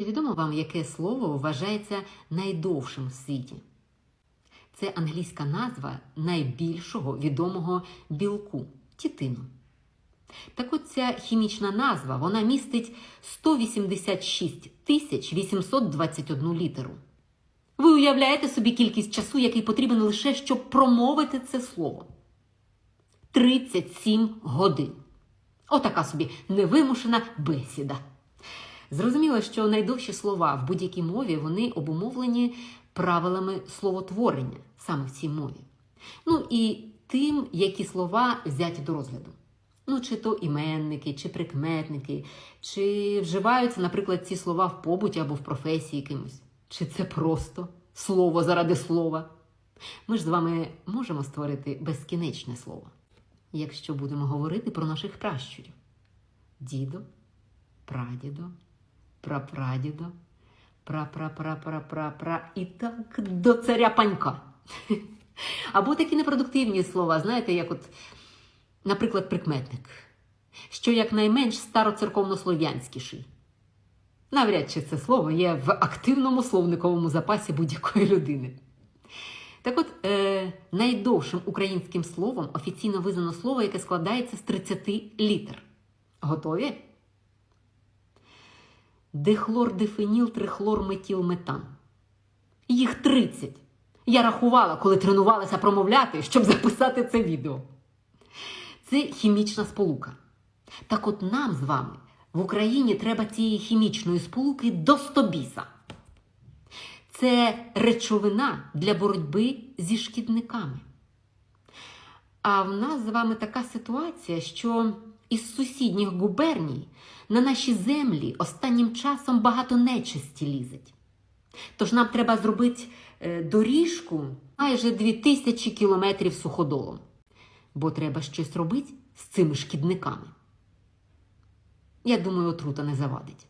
Відомо вам, яке слово вважається найдовшим в світі? Це англійська назва найбільшого відомого білку тітину. Так от ця хімічна назва вона містить 186 тисяч 821 літеру. Ви уявляєте собі кількість часу, який потрібен лише, щоб промовити це слово? 37 годин. Отака собі невимушена бесіда. Зрозуміло, що найдовші слова в будь-якій мові вони обумовлені правилами словотворення саме в цій мові. Ну і тим, які слова взяті до розгляду. Ну, чи то іменники, чи прикметники, чи вживаються, наприклад, ці слова в побуті або в професії кимось. Чи це просто слово заради слова? Ми ж з вами можемо створити безкінечне слово, якщо будемо говорити про наших пращурів. Дідо, прадідо, прапрадідо, пра-пра-пра-пра-пра-пра і так до царя панька. Або такі непродуктивні слова, знаєте, як от, наприклад, прикметник, що якнайменш староцерковнослов'янськіший. Навряд чи це слово є в активному словниковому запасі будь-якої людини. Так от, е, найдовшим українським словом офіційно визнано слово, яке складається з 30 літер. Готові? Дихлордифеніл трихлорметілметан. Їх 30. Я рахувала, коли тренувалася промовляти, щоб записати це відео. Це хімічна сполука. Так от нам з вами в Україні треба цієї хімічної сполуки до стобіса. Це речовина для боротьби зі шкідниками. А в нас з вами така ситуація, що із сусідніх губерній на наші землі останнім часом багато нечисті лізить. Тож нам треба зробити е, доріжку майже 2000 кілометрів суходолом, бо треба щось робити з цими шкідниками. Я думаю, отрута не завадить.